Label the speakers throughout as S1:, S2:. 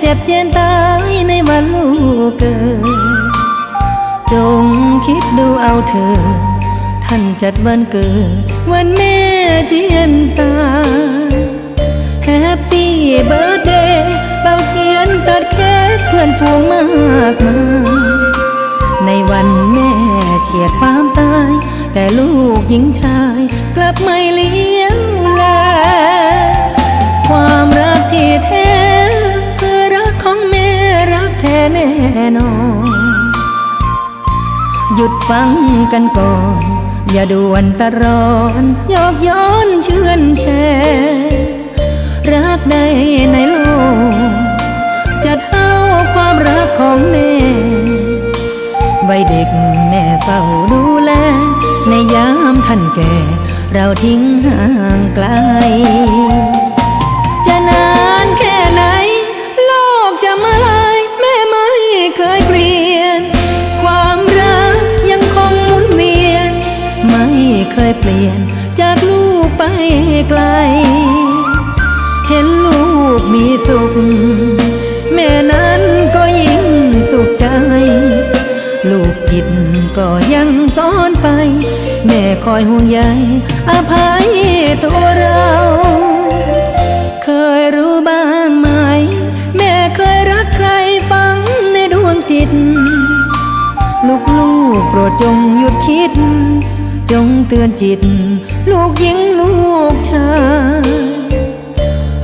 S1: เจ็บเจีนตายในวันลูกเกิด จงคิดดูเอาเธอ ท่านจัดวันเกิด วันแม่เจียนตาแฮปปี้เบิร์ดเดย์เป่าเทียนตัดเค้กเพื่อนฝูงมากมายในวันแม่เฉียดความตาย แต่ลูกหญิงชายกล แน่นอนหยุดฟังกันก่อน อย่าด่วนตะรอนยอกย้อนเชื่อนแชรักใดในโลก จะเท่าความรักของแม่ใบเด็กแม่เฝ้าดูแล ในยามท่านแก่ เราทิ้งห่างไกล ยเปลี่ยนจากลูกไปไกล เห็นลูกมีสุข แม่นั้นก็ยิ่งสุขใจ ลูกผิดก็ยังสอนไป แม่คอยห่วงใยอภัยตัวเรา เคยรู้บ้างไหม แม่เคยรักใครฟังในดวงจิต ลูกลูกๆโปรดจงหยุดคิด จงเตือนจิต ลูกหญิงลูกชาย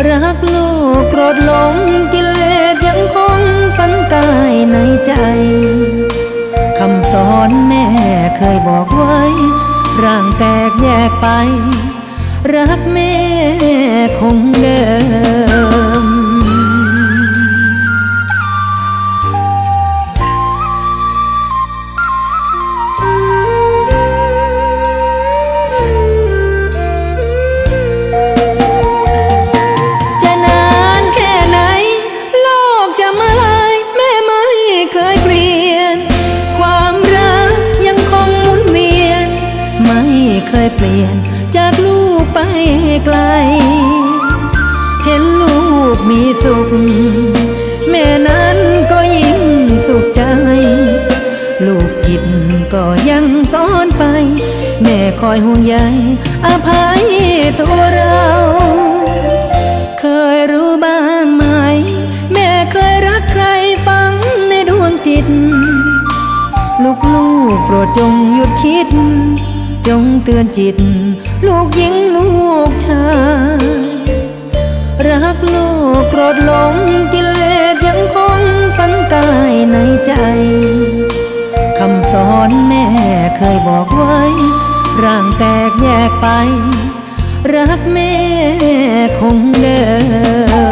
S1: รักลูกโกรธหลงกิเลสยังคงฝังกายในใจคำสอนแม่เคยบอกไว้ ร่างแตกแยกไป รักแม่คงเดิม ลี่ยนจากลูกไปไกล เห็นลูกมีสุข แม่นั้นก็ยิ่งสุขใจ ลูกผิดก็ยังสอนไป แม่คอยห่วงใยอภัยตัวเรา เคยรู้บ้างไหม แม่เคยรักใครฟังในดวงจิต ลูกลูกๆโปรดจงหยุดคิด จงเตือนจิต ลูกหญิงลูกชายรักลูกโกรธหลงกิเลสยังคงฝังกายในใจคำสอนแม่เคยบอกไว้ ร่างแตกแยกไป รักแม่คงเดิม